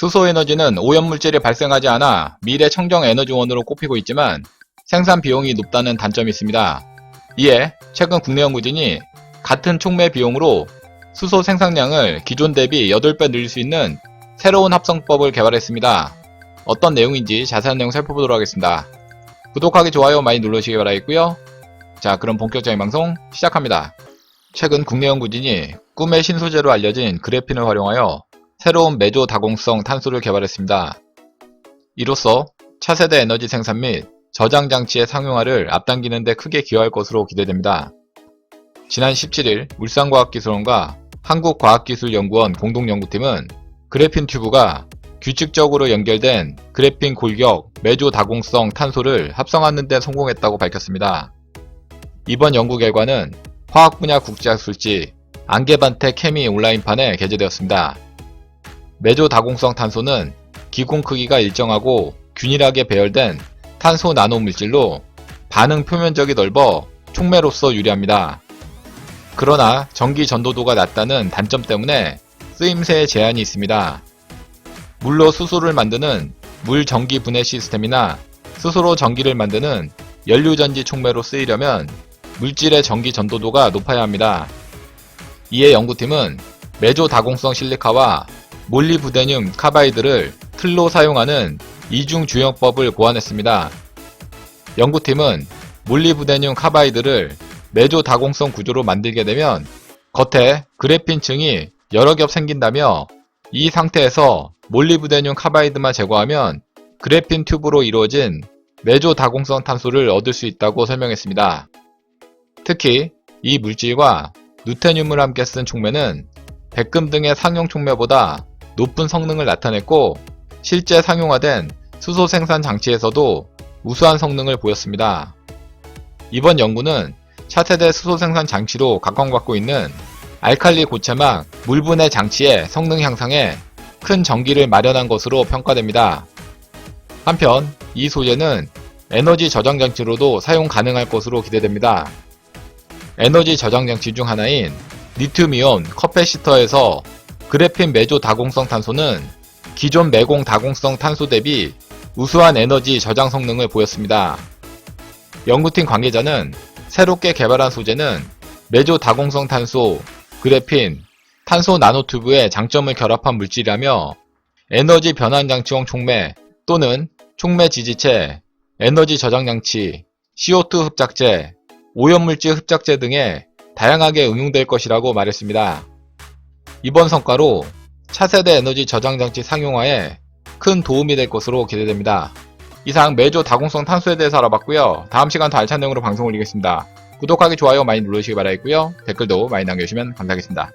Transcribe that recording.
수소에너지는 오염물질이 발생하지 않아 미래 청정 에너지원으로 꼽히고 있지만 생산 비용이 높다는 단점이 있습니다. 이에 최근 국내 연구진이 같은 촉매 비용으로 수소 생산량을 기존 대비 8배 늘릴 수 있는 새로운 합성법을 개발했습니다. 어떤 내용인지 자세한 내용 살펴보도록 하겠습니다. 구독하기, 좋아요 많이 눌러주시기 바라겠고요. 자, 그럼 본격적인 방송 시작합니다. 최근 국내 연구진이 꿈의 신소재로 알려진 그래핀을 활용하여 새로운 메조 다공성 탄소를 개발했습니다. 이로써 차세대 에너지 생산 및 저장 장치의 상용화를 앞당기는 데 크게 기여할 것으로 기대됩니다. 지난 17일 울산과학기술원과 한국과학기술연구원 공동연구팀은 그래핀 튜브가 규칙적으로 연결된 그래핀 골격 메조 다공성 탄소를 합성하는 데 성공했다고 밝혔습니다. 이번 연구 결과는 화학 분야 국제학술지 안개반테 케미 온라인판에 게재되었습니다. 메조 다공성 탄소는 기공 크기가 일정하고 균일하게 배열된 탄소 나노 물질로 반응 표면적이 넓어 촉매로서 유리합니다. 그러나 전기 전도도가 낮다는 단점 때문에 쓰임새에 제한이 있습니다. 물로 수소를 만드는 물 전기 분해 시스템이나 스스로 전기를 만드는 연료전지 촉매로 쓰이려면 물질의 전기 전도도가 높아야 합니다. 이에 연구팀은 메조 다공성 실리카와 몰리부데늄 카바이드를 틀로 사용하는 이중 주형법을 고안했습니다. 연구팀은 몰리부데늄 카바이드를 메조 다공성 구조로 만들게 되면 겉에 그래핀층이 여러 겹 생긴다며 이 상태에서 몰리부데늄 카바이드만 제거하면 그래핀 튜브로 이루어진 메조 다공성 탄소를 얻을 수 있다고 설명했습니다. 특히 이 물질과 누테늄을 함께 쓴 촉매는 백금 등의 상용 촉매보다 높은 성능을 나타냈고 실제 상용화된 수소 생산 장치에서도 우수한 성능을 보였습니다. 이번 연구는 차세대 수소 생산 장치로 각광받고 있는 알칼리 고체막 물분해 장치의 성능 향상에 큰 전기를 마련한 것으로 평가됩니다. 한편 이 소재는 에너지 저장 장치로도 사용 가능할 것으로 기대됩니다. 에너지 저장 장치 중 하나인 리튬이온 커패시터에서 그래핀 메조 다공성 탄소는 기존 매공 다공성 탄소 대비 우수한 에너지 저장 성능을 보였습니다. 연구팀 관계자는 새롭게 개발한 소재는 메조 다공성 탄소, 그래핀, 탄소 나노튜브의 장점을 결합한 물질이라며 에너지 변환 장치용 촉매 또는 촉매 지지체, 에너지 저장 장치, CO2 흡착제, 오염물질 흡착제 등에 다양하게 응용될 것이라고 말했습니다. 이번 성과로 차세대 에너지 저장 장치 상용화에 큰 도움이 될 것으로 기대됩니다. 이상 메조 다공성 탄소에 대해서 알아봤고요. 다음 시간 더 알찬 내용으로 방송 올리겠습니다. 구독하기, 좋아요 많이 눌러주시기 바라겠고요. 댓글도 많이 남겨주시면 감사하겠습니다.